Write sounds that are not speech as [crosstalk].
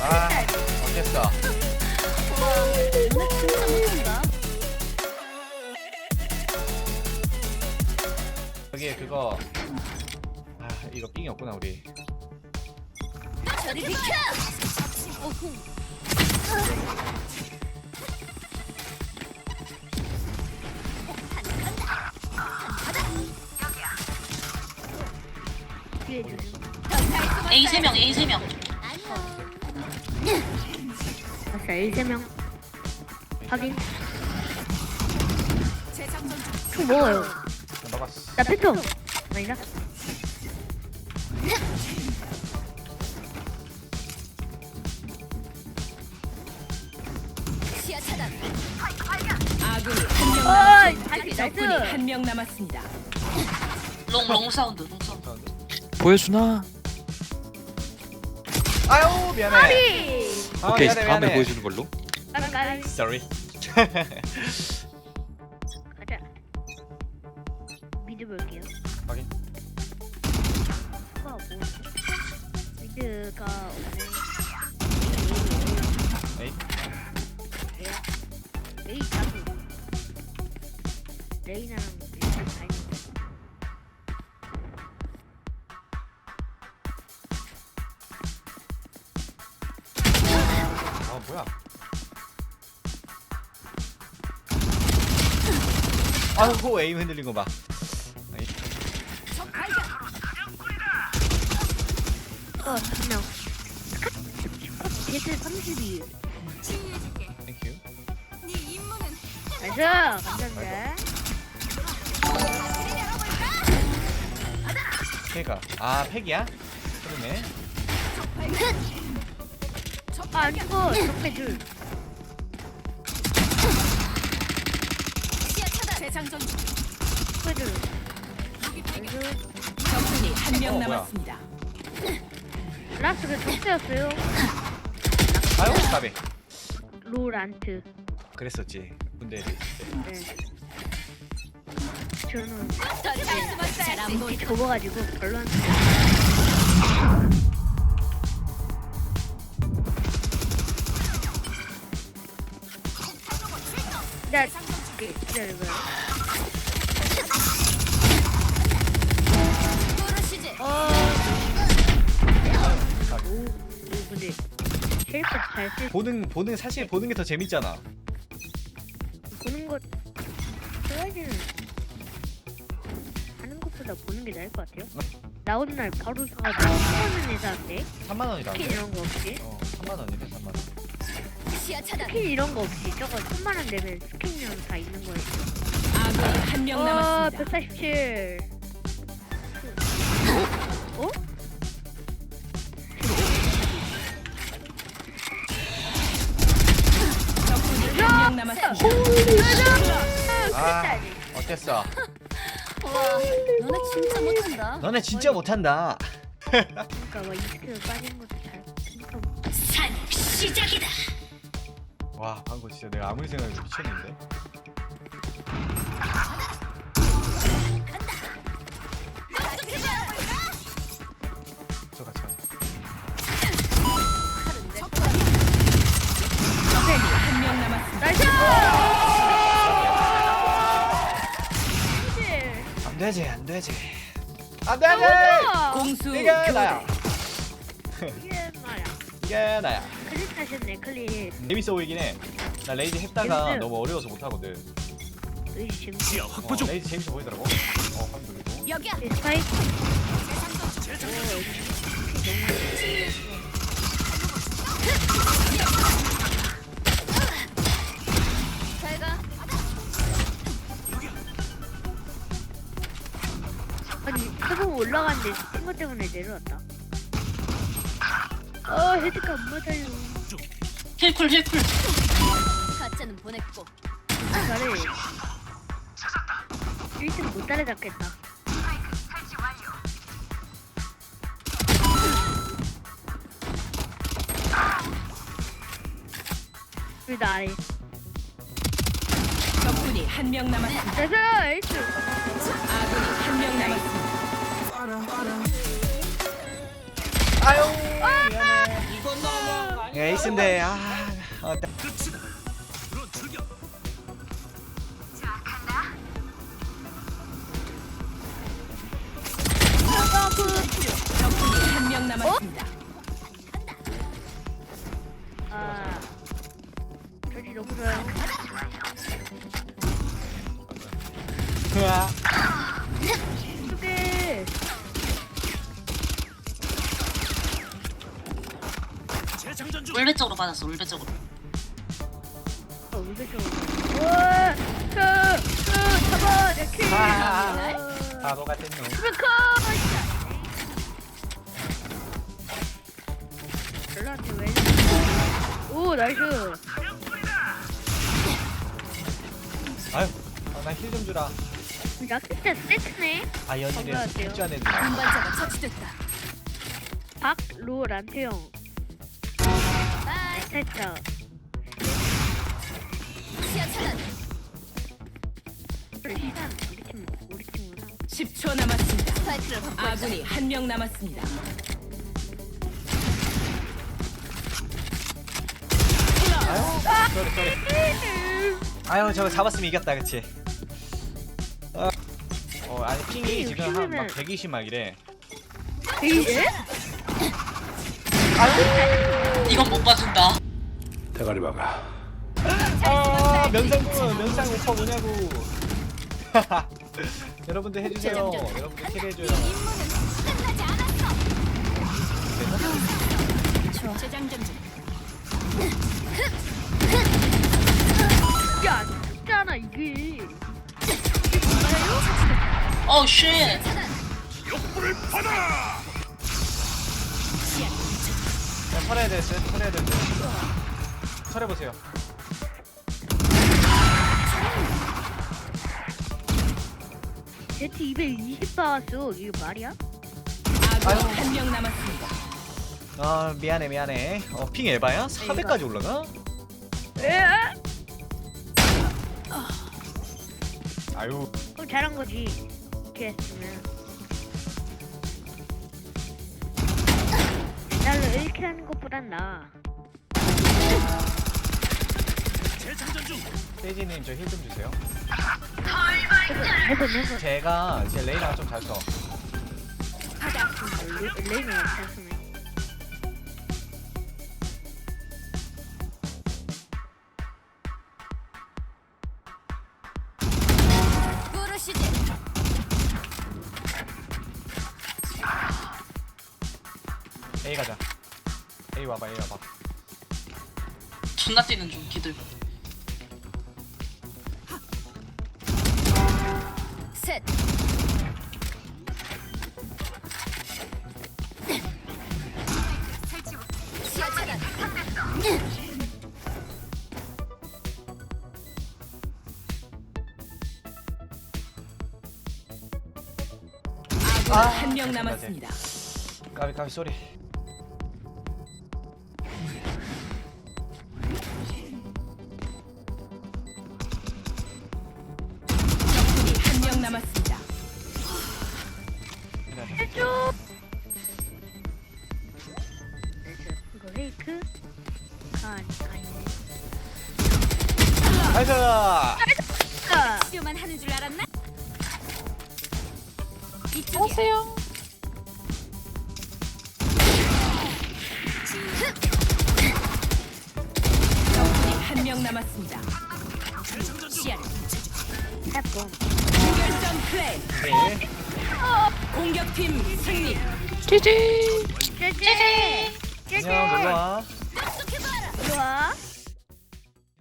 아 어땠어? 너네 진짜 못한다. 여기 그거 아 이거 삥이 없구나 우리 저리 비켜! 어. A 3명 A 3명 아싸, 1, 3명. 확인. 총 먹어요. 먹었어 나 패통. 아니다. 시야 차단. 아군이 한명 어이, 남았습니다. 아니, 적군이 나이스. 한명 남았습니다. 롱 롱 사운드 롱 사운드 보여주나? 아유 미안해 아, 오케이 미안해, 다음에 미안해. 보여주는 걸로. 까까이. Sorry 가자. 미드 볼게요. 확인 아, 뭐. 미드가 없네. 에이. 에이, 자수. 레이나랑 아이고 에임 흔들린 거 봐 어, 한 명. 제트 32. 땡큐 나이스! 감사합니다. 그니까 아 팩이야? 그러네 아, 안 죽어. 적배 줄. 재장전. 줄. 나이스. 적군이 한명 어. 남았습니다. 라스가 적배였어요. 아유 까비 로란트. 그랬었지 군대에 있을 때 네. 저는 잘안 보이. 왠지 접어가지고 별로 안. 나 기다려봐요. 또르시지. 어. 오, 오 근데 헬프 잘 쓸. 보는 보는 사실 보는 게 더 재밌잖아 보는 것 좋아하지는 하는 것보다 보는 게 나을 것 같아요. 나오는 날 바로 사가지고 3만 원에 사는데 3만 원이다 스킨 이런 거 없이 어 3만 원이네 3만 원 시야 차단. 스킨 이런 거 없이 저거 3만 원 내면 스킨이랑 다 있는 거예요. 아군이 한명 어, 남았습니다. 147. 어? 적군이 한 명 남았습니다. 아 어땠어? 와, 너네 진짜 못한다. 너네 진짜 못한다 그러니까 막 이스크 빠진 것도 잘. 그러니까 산 시작이다. 와 방금 진짜 내가 아무리 생각해도 미쳤는데 저 같이 가자 적군이 한명 남았습니다. 나이스! 안 되지 안 되지 안 되지 공수 [laughs] 이게 교대. 나야 말 이게 나야 클릭 하셨네 클릭. 재밌어 보이긴 해 나 레이드 했다가 재밌어요. 너무 어려워서 못하거든 의지 재밌어. 어, 레이드 재밌어 보이더라고 어확 누르고 여기야. 잘 가. 아니 서동 올라갔는데 친구 때문에 내려왔다. 어 헤드가 안 맞아요. 힐쿨 힐쿨 가짜는 보냈고. 잘해. 1등 못 따라잡겠다. 우리 나 아래. 적군이 한 명 남았습니다. 나이스! 에이스! 아군이 한 명 남았습니다. 아유 미안해. 아니. 에이스인데 아. 어, 적군이 한명 남았습니다. 울배 쪽으로 받았어 울배 쪽으로 어, 울베 좀. 우와! 그, 그, 잡아! 내 키! 아. 바보 같은 놈. 스피커! 별로한테 왜 이래? 오, 나이스! 아유, 아, 나힐 좀 주라. 나 진짜 세트네? 아 건강하세요. 숙제 안 해도. 운반자가 처치됐다. 박, 로, 란태형. 바이. 세트. 시야 차단. 우리 팀, 우리 팀구나. 10초 남았습니다. 스파이크를 확보했다. 아군이 한 명 남았습니다. 쏘리 쏘리. 아유 저거 잡았으면 이겼다 그치? 어, 어 아니 핑이 지금 한 막 120 막 이래. 에이, 예? 이건 못 봐준다 대가리 박아. 아 면상군 면상 오빠 뭐냐고. 여러분들 해주세요. 여러분들 캐리해줘요. 재장전 중. 죽잖아, 이게. 어우 쉣 자, 털어야 돼, 쟤 털어야 돼. 털어보세요. 제트 220 박았어. 이게 말이야? 아군이 한명 남았습니다. 아 미안해 미안해. 어, 핑 에바야? 400까지 올라가? 에? 아유. 어, 잘한 거지. 이렇게 했으면. 날로 이렇게 하는 것보단 나아. 세이지님 저 힐 좀 주세요. 제가 제 레이랑 좀 잘 써. A 가자. A 와봐 A 와봐. 존나 뛰는 중 기들 셋. 차단. 아, 한 명 남았습니다. 까비 까비 쏘리. 페이크? 아, 아니, 아니네. 나이스. 아, 치료만 하는 줄 알았나? 이쪽이야. 적군이 한명 남았습니다. 시야를 플레이. 네. 공격팀 승리. 제제! 제제! 안녕 놀러 와. 좋아.